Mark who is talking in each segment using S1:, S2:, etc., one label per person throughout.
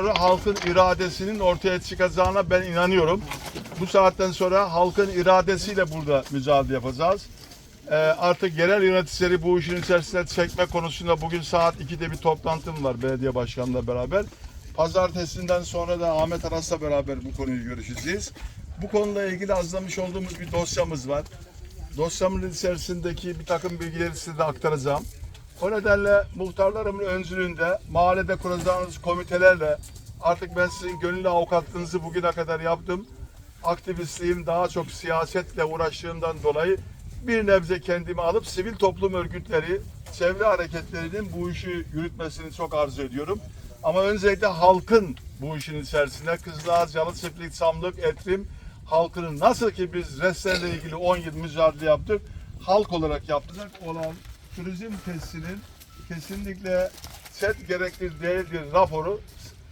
S1: Sonra halkın iradesinin ortaya çıkacağına ben inanıyorum. Bu saatten sonra halkın iradesiyle burada mücadele yapacağız. Ee, artık yerel yöneticileri bu işin içerisine çekme konusunda bugün saat 2'de bir toplantım var belediye başkanıyla beraber. Pazartesinden sonra da Ahmet Aras'la beraber bu konuyu görüşeceğiz. Bu konuyla ilgili hazırlamış olduğumuz bir dosyamız var. Dosyamın içerisindeki bir takım bilgileri size de aktaracağım. O nedenle muhtarlarımın öncülüğünde mahallede kuracağınız komitelerle artık ben sizin gönüllü avukatlığınızı bugüne kadar yaptım. Aktivistliğim daha çok siyasetle uğraştığımdan dolayı bir nebze kendimi alıp sivil toplum örgütleri, çevre hareketlerinin bu işi yürütmesini çok arzu ediyorum. Ama öncelikle halkın bu işin içerisinde Kızılağaç, Yalı Çiftlik, Samlık, Etrim halkının nasıl ki biz restlerle ilgili 10 yıl mücadele yaptık, halk olarak yapacak olan turizm tesisinin kesinlikle set gerekli değildir raporu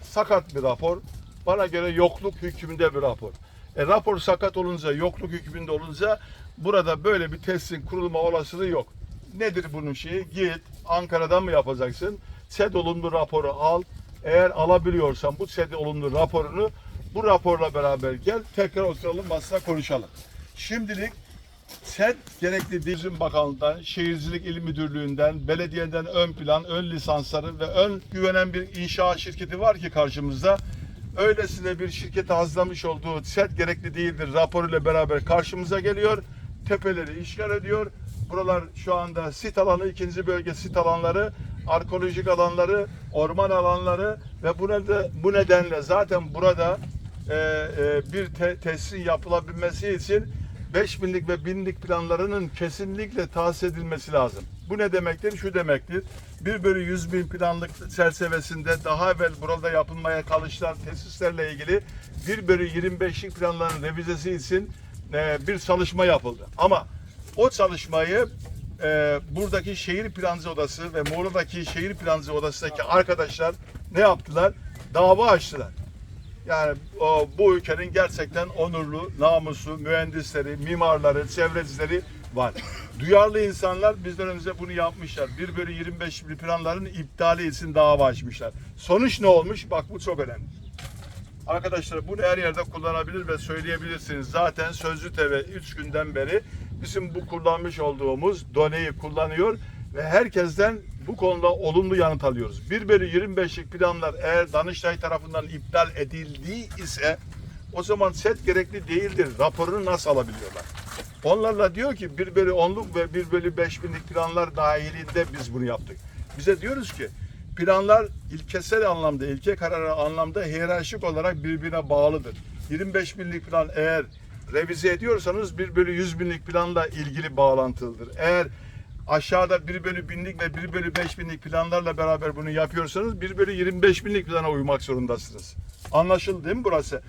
S1: sakat bir rapor. Bana göre yokluk hükmünde bir rapor. E, rapor sakat olunca, yokluk hükmünde olunca burada böyle bir tesisin kurulma olasılığı yok. Nedir bunun şeyi? Git Ankara'dan mı yapacaksın? SED olumlu raporu al. Eğer alabiliyorsan bu SED olumlu raporunu bu raporla beraber gel. Tekrar oturalım masada konuşalım. Şimdilik sen gerekli Turizm Bakanlığı'ndan, Şehircilik İl Müdürlüğü'nden, belediyeden ön plan, ön lisansları ve ön güvenen bir inşaat şirketi var ki karşımızda. Öylesine bir şirkete hazırlamış olduğu set gerekli değildir raporuyla beraber karşımıza geliyor. Tepeleri işgal ediyor. Buralar şu anda sit alanı, ikinci bölge sit alanları, arkeolojik alanları, orman alanları ve bu nedenle, bu nedenle zaten burada e, e, bir te- tesisin yapılabilmesi için 5000'lik ve 1000'lik planlarının kesinlikle tahsis edilmesi lazım. Bu ne demektir? Şu demektir. 1 bölü 100 bin planlık çerçevesinde daha evvel burada yapılmaya çalışılan tesislerle ilgili 1 bölü 25'lik planların revizesi için e, bir çalışma yapıldı. Ama o çalışmayı e, buradaki şehir plancı odası ve Muğla'daki şehir plancı odasındaki arkadaşlar ne yaptılar? Dava açtılar. Yani o, bu ülkenin gerçekten onurlu, namuslu mühendisleri, mimarları, çevrecileri var. Duyarlı insanlar bizden önce bunu yapmışlar. 1 bölü 25 bir planların iptali için dava açmışlar. Sonuç ne olmuş? Bak bu çok önemli. Arkadaşlar bunu her yerde kullanabilir ve söyleyebilirsiniz. Zaten Sözlü TV 3 günden beri bizim bu kullanmış olduğumuz doneyi kullanıyor ve herkesten bu konuda olumlu yanıt alıyoruz. 1 bölü 25'lik planlar eğer Danıştay tarafından iptal edildiği ise o zaman set gerekli değildir. Raporunu nasıl alabiliyorlar? Onlarla diyor ki 1 bölü 10'luk ve 1 bölü 5 binlik planlar dahilinde biz bunu yaptık. Bize diyoruz ki planlar ilkesel anlamda, ilke kararı anlamda hiyerarşik olarak birbirine bağlıdır. 25 binlik plan eğer revize ediyorsanız 1 bölü 100 binlik planla ilgili bağlantılıdır. Eğer aşağıda 1 bölü binlik ve 1 bölü 5 binlik planlarla beraber bunu yapıyorsanız 1 bölü 25 binlik plana uymak zorundasınız. Anlaşıldı değil mi burası?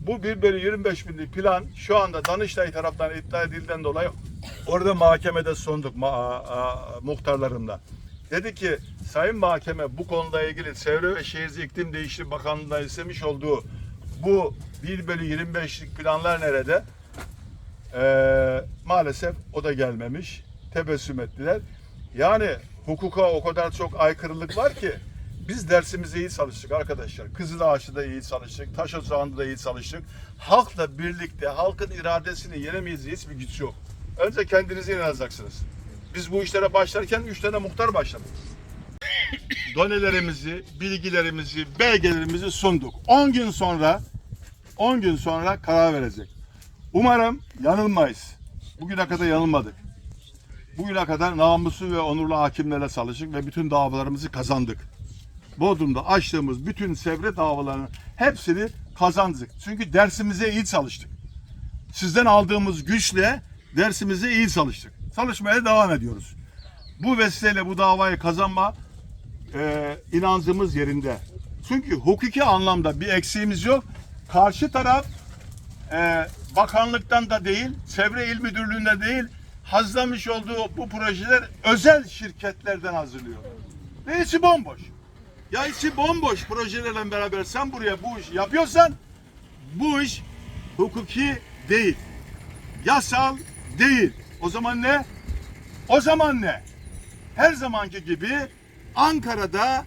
S1: Bu 1 bölü 25 binlik plan şu anda Danıştay tarafından iptal edildiğinden dolayı orada mahkemede sunduk ma- a- muhtarlarımla. Dedi ki Sayın Mahkeme bu konuda ilgili Çevre ve Şehircilik İklim Değişikliği Bakanlığı'ndan istemiş olduğu bu 1 bölü 25'lik planlar nerede? Ee, maalesef o da gelmemiş. Tebessüm ettiler. Yani hukuka o kadar çok aykırılık var ki biz dersimizi iyi çalıştık arkadaşlar. Kızılağaç'ta da iyi çalıştık. Taş Ocağı'nda da iyi çalıştık. Halkla birlikte halkın iradesini yenemeyiz hiçbir güç yok. Önce kendinizi inanacaksınız. Biz bu işlere başlarken üç tane muhtar başladık. Donelerimizi, bilgilerimizi, belgelerimizi sunduk. 10 gün sonra 10 gün sonra karar verecek. Umarım yanılmayız. Bugüne kadar yanılmadık. Bugüne kadar namuslu ve onurlu hakimlerle çalıştık ve bütün davalarımızı kazandık. Bodrum'da açtığımız bütün çevre davalarının hepsini kazandık. Çünkü dersimize iyi çalıştık. Sizden aldığımız güçle dersimize iyi çalıştık. Çalışmaya devam ediyoruz. Bu vesileyle bu davayı kazanma e, inancımız yerinde. Çünkü hukuki anlamda bir eksiğimiz yok. Karşı taraf e, bakanlıktan da değil, çevre il müdürlüğünde değil, hazırlamış olduğu bu projeler özel şirketlerden hazırlıyor. Ve içi bomboş. Ya içi bomboş projelerle beraber sen buraya bu işi yapıyorsan bu iş hukuki değil. Yasal değil. O zaman ne? O zaman ne? Her zamanki gibi Ankara'da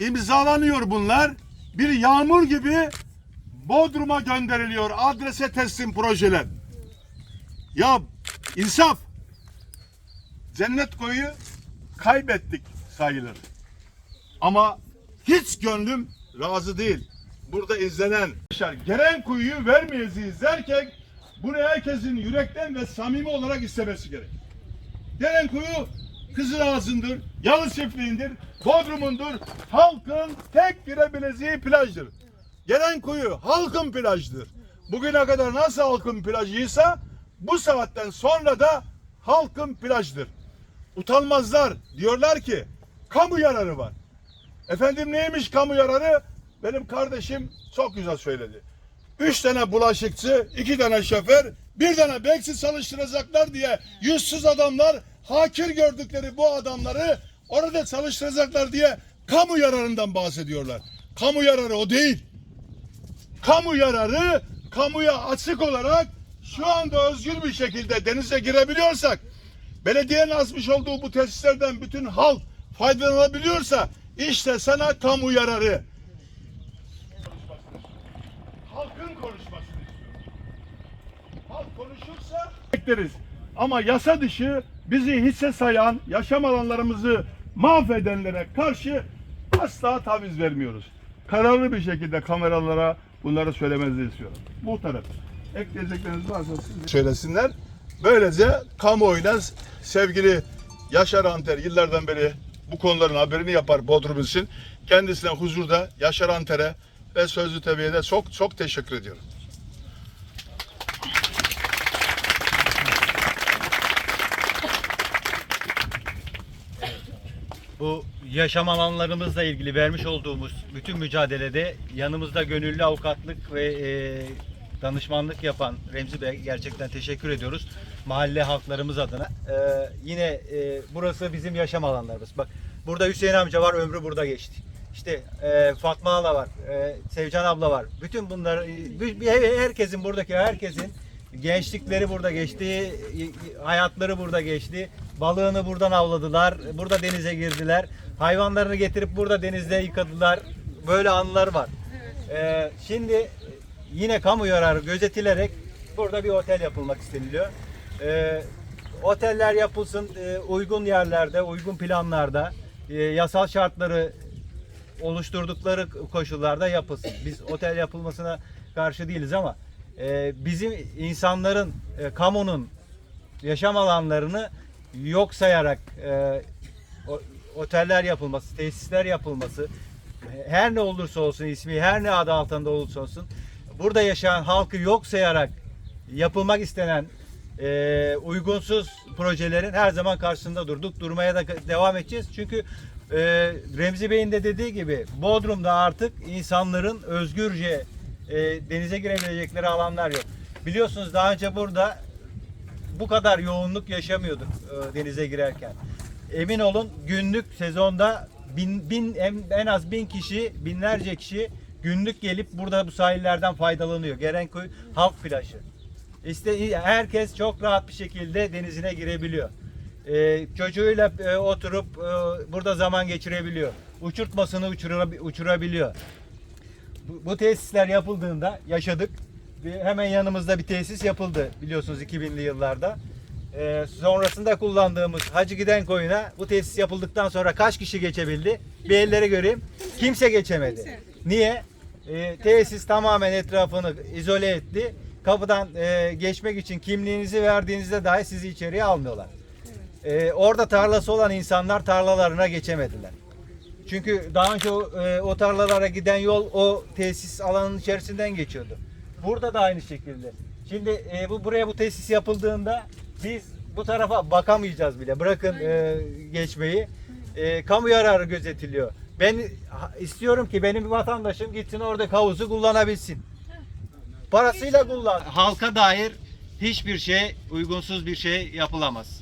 S1: imzalanıyor bunlar. bir yağmur gibi Bodrum'a gönderiliyor adrese teslim projeler. Ya insaf. Cennet koyu kaybettik sayılır. Ama hiç gönlüm razı değil. Burada izlenen gelen kuyuyu vermeyeceğiz derken bunu herkesin yürekten ve samimi olarak istemesi gerek. Gelen kuyu Kızılağızı'ndır, Yalı Çiftliği'ndir, Bodrum'undur. Halkın tek girebileceği plajdır. Gelen kuyu halkın plajıdır. Bugüne kadar nasıl halkın plajıysa bu saatten sonra da halkın plajdır. Utanmazlar. Diyorlar ki kamu yararı var. Efendim neymiş kamu yararı? Benim kardeşim çok güzel söyledi. Üç tane bulaşıkçı, iki tane şoför, bir tane bekçi çalıştıracaklar diye yüzsüz adamlar hakir gördükleri bu adamları orada çalıştıracaklar diye kamu yararından bahsediyorlar. Kamu yararı o değil. Kamu yararı kamuya açık olarak şu anda özgür bir şekilde denize girebiliyorsak belediyenin açmış olduğu bu tesislerden bütün halk faydalanabiliyorsa işte sana kamu yararı. Halkın konuşmasını istiyorum. Halk konuşursa bekleriz. Ama yasa dışı bizi hisse sayan, yaşam alanlarımızı mahvedenlere karşı asla taviz vermiyoruz. Kararlı bir şekilde kameralara bunları söylemenizi istiyorum. Bu taraf. Ekleyecekleriniz varsa siz söylesinler. Böylece kamuoyuna sevgili Yaşar Anter yıllardan beri bu konuların haberini yapar Bodrum için. Kendisine huzurda Yaşar Anter'e ve Sözlü TV'ye de çok çok teşekkür ediyorum.
S2: Bu yaşam alanlarımızla ilgili vermiş olduğumuz bütün mücadelede yanımızda gönüllü avukatlık ve e, danışmanlık yapan Remzi Bey gerçekten teşekkür ediyoruz. Mahalle halklarımız adına. E, yine e, burası bizim yaşam alanlarımız. Bak burada Hüseyin amca var ömrü burada geçti. İşte e, Fatma Hala var, e, Sevcan abla var. Bütün bunlar, e, herkesin buradaki herkesin gençlikleri burada geçti, y- y- hayatları burada geçti. Balığını buradan avladılar, burada denize girdiler. Hayvanlarını getirip burada denizde yıkadılar. Böyle anılar var. E, şimdi e, yine kamu yararı gözetilerek burada bir otel yapılmak isteniliyor. E, oteller yapılsın e, uygun yerlerde, uygun planlarda, e, yasal şartları oluşturdukları koşullarda yapılsın. Biz otel yapılmasına karşı değiliz ama e, bizim insanların, e, kamunun yaşam alanlarını yok sayarak e, oteller yapılması, tesisler yapılması, her ne olursa olsun ismi, her ne adı altında olursa olsun burada yaşayan halkı yok sayarak yapılmak istenen e, uygunsuz projelerin her zaman karşısında durduk. Durmaya da devam edeceğiz. Çünkü e, Remzi Bey'in de dediği gibi Bodrum'da artık insanların özgürce e, denize girebilecekleri alanlar yok. Biliyorsunuz daha önce burada bu kadar yoğunluk yaşamıyorduk e, denize girerken. Emin olun günlük sezonda bin, bin en, en az bin kişi, binlerce kişi günlük gelip burada bu sahillerden faydalanıyor. Gerenköy halk plajı. İşte herkes çok rahat bir şekilde denizine girebiliyor. Ee, çocuğuyla e, oturup e, burada zaman geçirebiliyor. Uçurtmasını uçura- uçurabiliyor. Bu, bu tesisler yapıldığında yaşadık. Bir, hemen yanımızda bir tesis yapıldı biliyorsunuz 2000'li yıllarda. Ee, sonrasında kullandığımız Hacı Giden Koyun'a bu tesis yapıldıktan sonra kaç kişi geçebildi? Bir elleri göreyim. Kimse geçemedi. Niye? Ee, tesis tamamen etrafını izole etti. Kapıdan e, geçmek için kimliğinizi verdiğinizde dahi sizi içeriye almıyorlar. Ee, orada tarlası olan insanlar tarlalarına geçemediler. Çünkü daha önce o, e, o tarlalara giden yol o tesis alanının içerisinden geçiyordu. Burada da aynı şekilde. Şimdi e, bu buraya bu tesis yapıldığında biz bu tarafa bakamayacağız bile. Bırakın e, geçmeyi. E, kamu yararı gözetiliyor. Ben istiyorum ki benim bir vatandaşım gitsin orada havuzu kullanabilsin. Parasıyla kullan. Halka dair hiçbir şey, uygunsuz bir şey yapılamaz.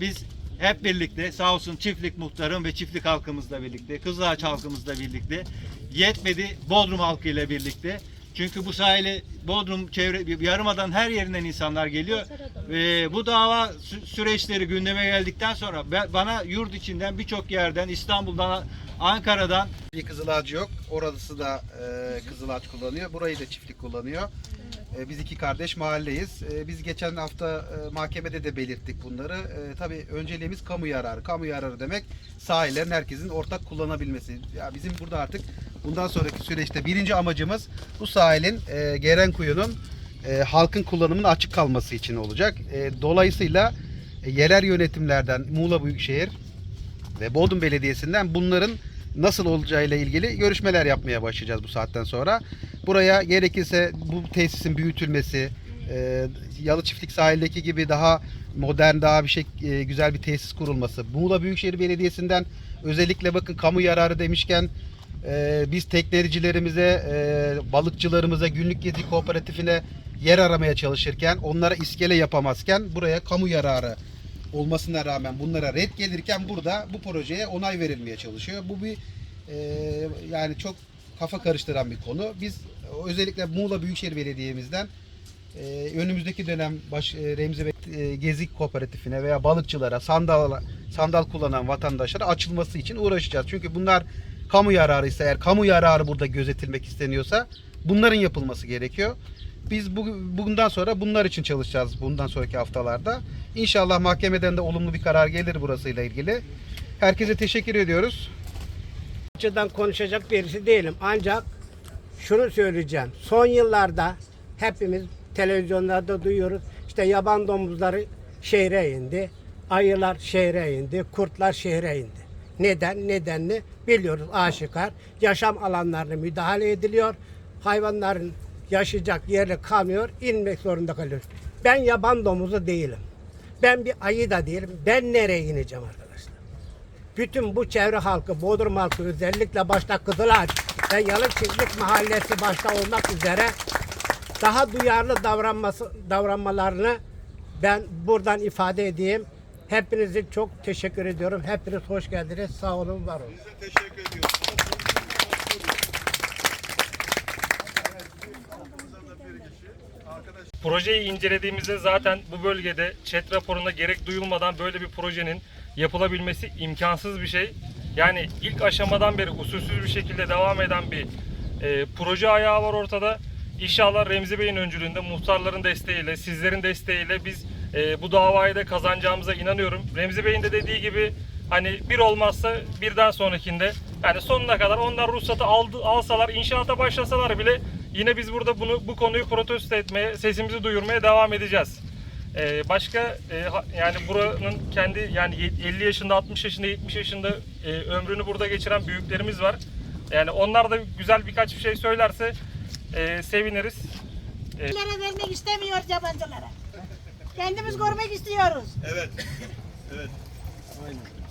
S2: Biz hep birlikte sağ olsun çiftlik muhtarım ve çiftlik halkımızla birlikte, Kızılağaç halkımızla birlikte, yetmedi Bodrum halkıyla birlikte. Çünkü bu sahile Bodrum çevre yarımadan her yerinden insanlar geliyor. Ve bu dava sü- süreçleri gündeme geldikten sonra bana yurt içinden birçok yerden İstanbul'dan Ankara'dan
S3: Bir kızıl ağacı yok. Orası da e, kızıl ağaç kullanıyor. Burayı da çiftlik kullanıyor. E, biz iki kardeş mahalleyiz. E, biz geçen hafta e, mahkemede de belirttik bunları. E, tabii önceliğimiz kamu yararı. Kamu yararı demek sahillerin herkesin ortak kullanabilmesi. Ya bizim burada artık bundan sonraki süreçte birinci amacımız bu sahilin e, Gerenkuyu'nun e, halkın kullanımının açık kalması için olacak. E, dolayısıyla e, yerel yönetimlerden Muğla Büyükşehir ve Bodrum Belediyesi'nden bunların nasıl olacağıyla ilgili görüşmeler yapmaya başlayacağız bu saatten sonra. Buraya gerekirse bu tesisin büyütülmesi, e, Yalı Çiftlik sahildeki gibi daha modern, daha bir şey e, güzel bir tesis kurulması. Muğla Büyükşehir Belediyesi'nden özellikle bakın kamu yararı demişken e, biz teknecilerimize, e, balıkçılarımıza, günlük gezi kooperatifine yer aramaya çalışırken, onlara iskele yapamazken buraya kamu yararı olmasına rağmen bunlara red gelirken burada bu projeye onay verilmeye çalışıyor. Bu bir e, yani çok kafa karıştıran bir konu. Biz özellikle Muğla Büyükşehir Belediye'mizden e, önümüzdeki dönem baş, e, Remzi ve e, Gezi Kooperatifine veya balıkçılara, sandal sandal kullanan vatandaşlara açılması için uğraşacağız. Çünkü bunlar kamu yararı ise eğer kamu yararı burada gözetilmek isteniyorsa bunların yapılması gerekiyor. Biz bu, bundan sonra bunlar için çalışacağız bundan sonraki haftalarda. İnşallah mahkemeden de olumlu bir karar gelir burasıyla ilgili. Herkese teşekkür ediyoruz.
S4: açıdan konuşacak birisi değilim. Ancak şunu söyleyeceğim. Son yıllarda hepimiz televizyonlarda duyuyoruz. İşte yaban domuzları şehre indi. Ayılar şehre indi. Kurtlar şehre indi. Neden? Nedenini biliyoruz aşikar. Yaşam alanlarına müdahale ediliyor. Hayvanların yaşayacak yeri kalmıyor. inmek zorunda kalıyor. Ben yaban domuzu değilim. Ben bir ayı da değilim. Ben nereye ineceğim arkadaşlar? bütün bu çevre halkı, Bodrum halkı özellikle başta Kızılağaç ve Yalı Çiftlik Mahallesi başta olmak üzere daha duyarlı davranması davranmalarını ben buradan ifade edeyim. Hepinize çok teşekkür ediyorum. Hepiniz hoş geldiniz. Sağ olun, var olun.
S1: Biz de teşekkür ediyoruz.
S5: Projeyi incelediğimizde zaten bu bölgede ÇED raporuna gerek duyulmadan böyle bir projenin yapılabilmesi imkansız bir şey. Yani ilk aşamadan beri usulsüz bir şekilde devam eden bir e, proje ayağı var ortada. İnşallah Remzi Bey'in öncülüğünde, muhtarların desteğiyle, sizlerin desteğiyle biz e, bu davayı da kazanacağımıza inanıyorum. Remzi Bey'in de dediği gibi hani bir olmazsa birden sonrakinde yani sonuna kadar onlar ruhsatı aldı, alsalar, inşaata başlasalar bile yine biz burada bunu bu konuyu protesto etmeye, sesimizi duyurmaya devam edeceğiz. Ee, başka e, yani buranın kendi yani ye- 50 yaşında, 60 yaşında, 70 yaşında e, ömrünü burada geçiren büyüklerimiz var. Yani onlar da güzel birkaç bir şey söylerse e, seviniriz.
S6: Yabancılara vermek istemiyoruz yabancılara. Kendimiz görmek istiyoruz.
S1: evet. Evet.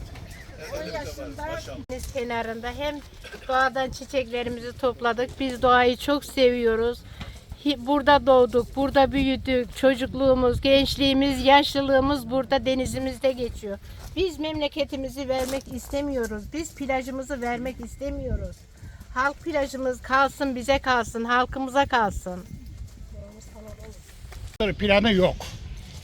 S7: Deniz kenarında hem doğadan çiçeklerimizi topladık. Biz doğayı çok seviyoruz. Burada doğduk, burada büyüdük. Çocukluğumuz, gençliğimiz, yaşlılığımız burada denizimizde geçiyor. Biz memleketimizi vermek istemiyoruz. Biz plajımızı vermek istemiyoruz. Halk plajımız kalsın, bize kalsın, halkımıza kalsın.
S8: planı yok.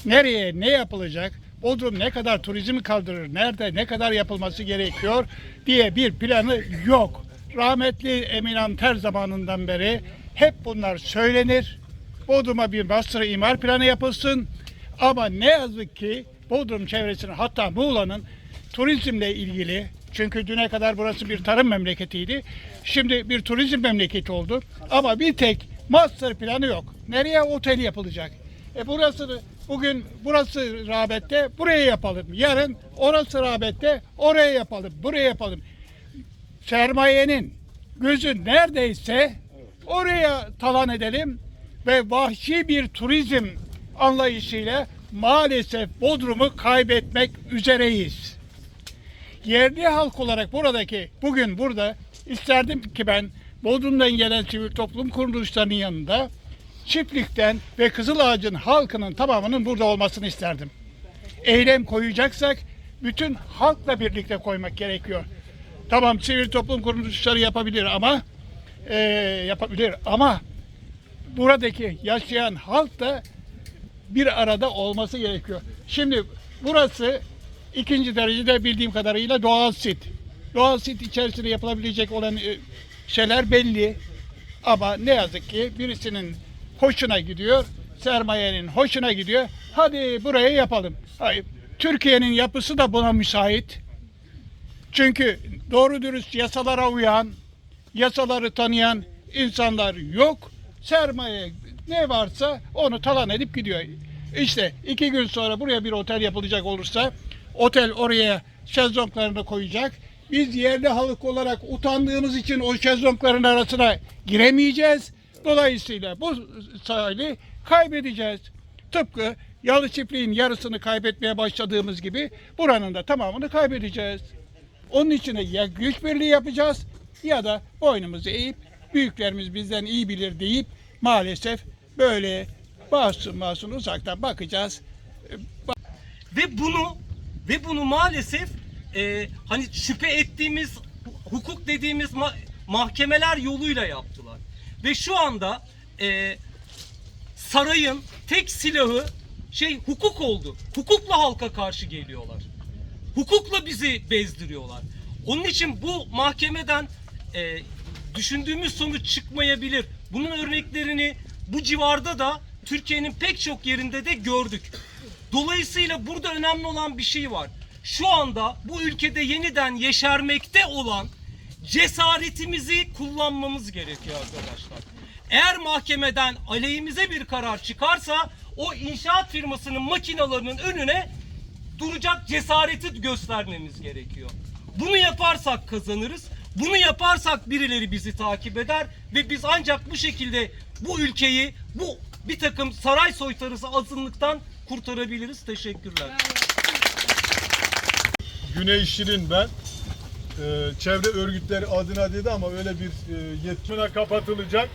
S8: Nereye ne yapılacak? Bodrum ne kadar turizmi kaldırır? Nerede ne kadar yapılması gerekiyor diye bir planı yok. Rahmetli Emin Anter zamanından beri hep bunlar söylenir. Bodrum'a bir master imar planı yapılsın. Ama ne yazık ki Bodrum çevresinin hatta Muğla'nın turizmle ilgili çünkü düne kadar burası bir tarım memleketiydi. Şimdi bir turizm memleketi oldu. Ama bir tek master planı yok. Nereye otel yapılacak? E burası bugün burası rağbette buraya yapalım. Yarın orası rağbette oraya yapalım. Buraya yapalım. Sermayenin gözü neredeyse oraya talan edelim ve vahşi bir turizm anlayışıyla maalesef Bodrum'u kaybetmek üzereyiz yerli halk olarak buradaki bugün burada isterdim ki ben Bodrum'dan gelen sivil toplum kuruluşlarının yanında çiftlikten ve Kızılağaç'ın halkının tamamının burada olmasını isterdim. Eylem koyacaksak bütün halkla birlikte koymak gerekiyor. Tamam sivil toplum kuruluşları yapabilir ama eee, yapabilir ama buradaki yaşayan halk da bir arada olması gerekiyor. Şimdi burası ikinci derecede bildiğim kadarıyla doğal sit. Doğal sit içerisinde yapılabilecek olan e, şeyler belli. Ama ne yazık ki birisinin hoşuna gidiyor, sermayenin hoşuna gidiyor. Hadi burayı yapalım. Hayır. Türkiye'nin yapısı da buna müsait. Çünkü doğru dürüst yasalara uyan, yasaları tanıyan insanlar yok. Sermaye ne varsa onu talan edip gidiyor. İşte iki gün sonra buraya bir otel yapılacak olursa otel oraya şezlonglarını koyacak. Biz yerli halk olarak utandığımız için o şezlongların arasına giremeyeceğiz. Dolayısıyla bu sahili kaybedeceğiz. Tıpkı Yalı Çiftliğin yarısını kaybetmeye başladığımız gibi buranın da tamamını kaybedeceğiz. Onun için de ya güç birliği yapacağız ya da boynumuzu eğip büyüklerimiz bizden iyi bilir deyip maalesef böyle masum masum uzaktan bakacağız.
S9: ve bunu ve bunu maalesef e, hani şüphe ettiğimiz hukuk dediğimiz ma- mahkemeler yoluyla yaptılar. Ve şu anda e, sarayın tek silahı şey hukuk oldu. Hukukla halka karşı geliyorlar. Hukukla bizi bezdiriyorlar. Onun için bu mahkemeden e, düşündüğümüz sonuç çıkmayabilir. Bunun örneklerini bu civarda da Türkiye'nin pek çok yerinde de gördük. Dolayısıyla burada önemli olan bir şey var. Şu anda bu ülkede yeniden yeşermekte olan cesaretimizi kullanmamız gerekiyor arkadaşlar. Eğer mahkemeden aleyhimize bir karar çıkarsa o inşaat firmasının makinalarının önüne duracak cesareti göstermemiz gerekiyor. Bunu yaparsak kazanırız. Bunu yaparsak birileri bizi takip eder ve biz ancak bu şekilde bu ülkeyi bu bir takım saray soytarısı azınlıktan kurtarabiliriz. Teşekkürler.
S10: Güney Şirin ben. Ee, çevre örgütleri adına dedi ama öyle bir e, yetkine kapatılacak.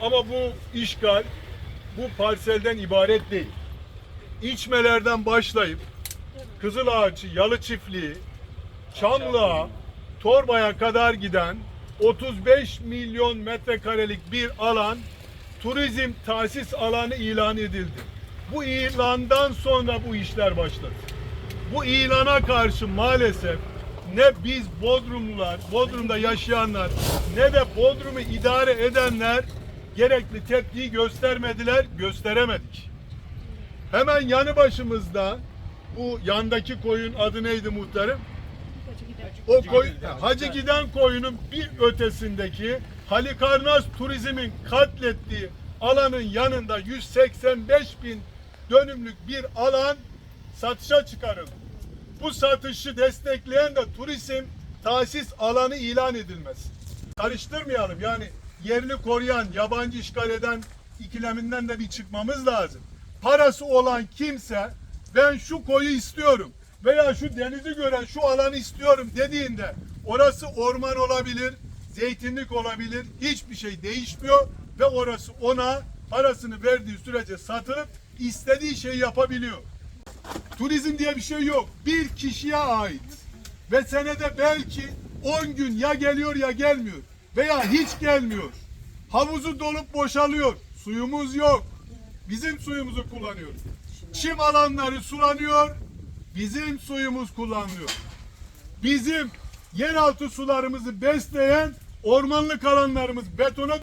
S10: Ama bu işgal bu parselden ibaret değil. İçmelerden başlayıp Kızılağaç, Yalı Çiftliği, Çamlığa, Torba'ya kadar giden 35 milyon metrekarelik bir alan turizm tahsis alanı ilan edildi. Bu ilandan sonra bu işler başladı. Bu ilana karşı maalesef ne biz Bodrumlular, Bodrum'da yaşayanlar ne de Bodrum'u idare edenler gerekli tepkiyi göstermediler, gösteremedik. Hemen yanı başımızda bu yandaki koyun adı neydi muhtarım? O koy, Hacı Giden koyunun bir ötesindeki Halikarnas turizmin katlettiği alanın yanında 185 bin dönümlük bir alan satışa çıkarıldı. Bu satışı destekleyen de turizm tahsis alanı ilan edilmesi. Karıştırmayalım yani yerli koruyan, yabancı işgal eden ikileminden de bir çıkmamız lazım. Parası olan kimse ben şu koyu istiyorum veya şu denizi gören şu alanı istiyorum dediğinde orası orman olabilir, zeytinlik olabilir, hiçbir şey değişmiyor ve orası ona parasını verdiği sürece satılıp istediği şeyi yapabiliyor. Turizm diye bir şey yok. Bir kişiye ait. Ve senede belki 10 gün ya geliyor ya gelmiyor. Veya hiç gelmiyor. Havuzu dolup boşalıyor. Suyumuz yok. Bizim suyumuzu kullanıyoruz. Çim alanları sulanıyor. Bizim suyumuz kullanılıyor. Bizim yeraltı sularımızı besleyen ormanlık alanlarımız betona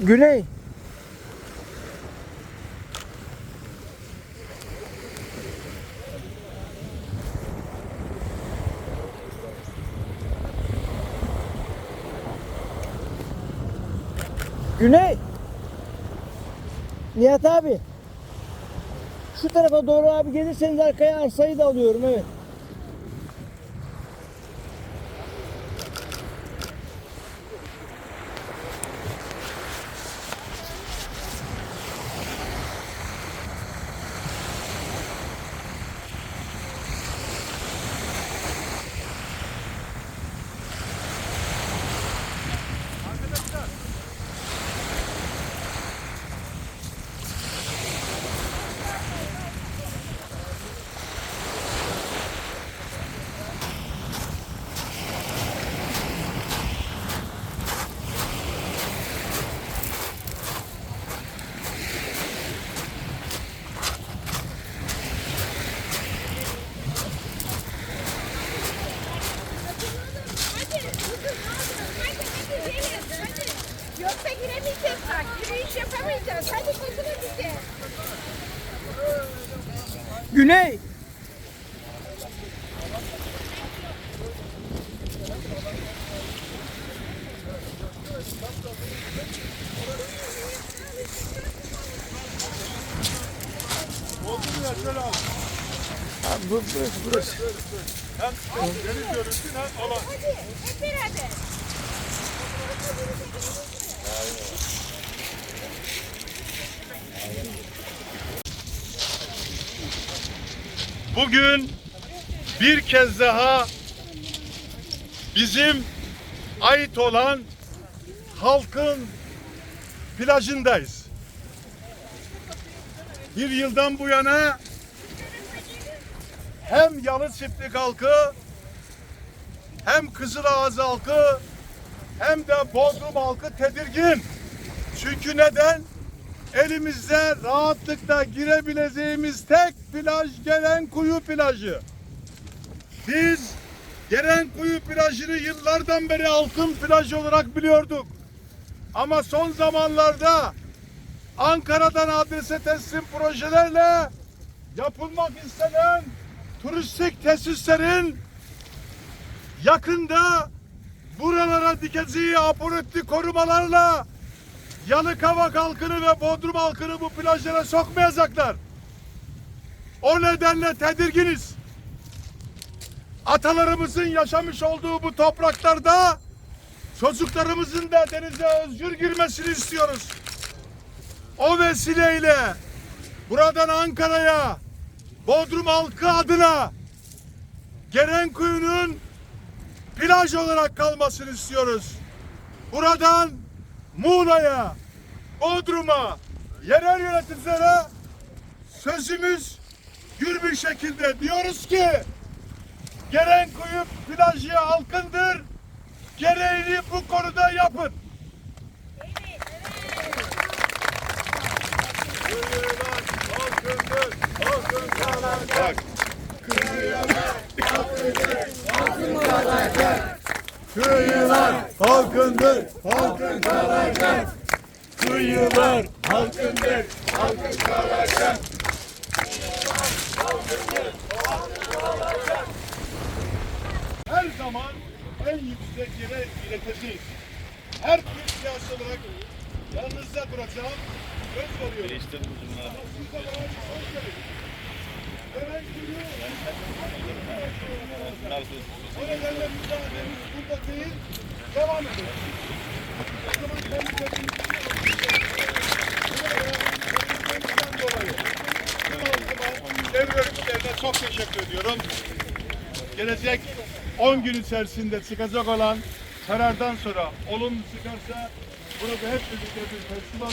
S11: Güney. Güney. Nihat abi. Şu tarafa doğru abi gelirseniz arkaya arsayı da alıyorum evet. Abi bu- burası burası.
S1: Hem deniz görüntün hem alan.
S7: Hep beraber.
S1: Bugün bir kez daha bizim ait olan halkın plajındayız. Bir yıldan bu yana hem Yalı Çiftlik halkı hem Kızılağız halkı hem de Bodrum halkı tedirgin. Çünkü neden? Elimizde rahatlıkla girebileceğimiz tek plaj Gelenkuyu plajı. Biz Gelenkuyu plajını yıllardan beri halkın plajı olarak biliyorduk. Ama son zamanlarda Ankara'dan adrese teslim projelerle yapılmak istenen turistik tesislerin yakında buralara dikeceği aporetti korumalarla Yalıkavak halkını ve Bodrum halkını bu plajlara sokmayacaklar. O nedenle tedirginiz. Atalarımızın yaşamış olduğu bu topraklarda çocuklarımızın da denize özgür girmesini istiyoruz. O vesileyle buradan Ankara'ya Bodrum halkı adına Gerenkuyu'nun plaj olarak kalmasını istiyoruz. Buradan Muğla'ya, Bodrum'a, yerel yöneticilere sözümüz gür bir şekilde diyoruz ki Gerenkuyu plajı halkındır. Gereğini bu konuda yapın. Kıyılar halkındır, halkın kalacak. Kıyılar halkındır, halkın kalacak. Kıyılar halkındır, halkın kalacak. Her zaman en yüksek yere ileteceğiz. Her Türk siyasi olarak yanınızda duracağım. Söz veriyorum. Siz de bana bir söz verin. Ben kuyu- O nedenle mücadelemiz burada değil, devam edelim. O zaman kendi kendimizi dolayı. Devre örgütlerine çok teşekkür ediyorum. Gelecek 10 gün içerisinde çıkacak olan karardan sonra olumlu çıkarsa burada hep birlikte bir festival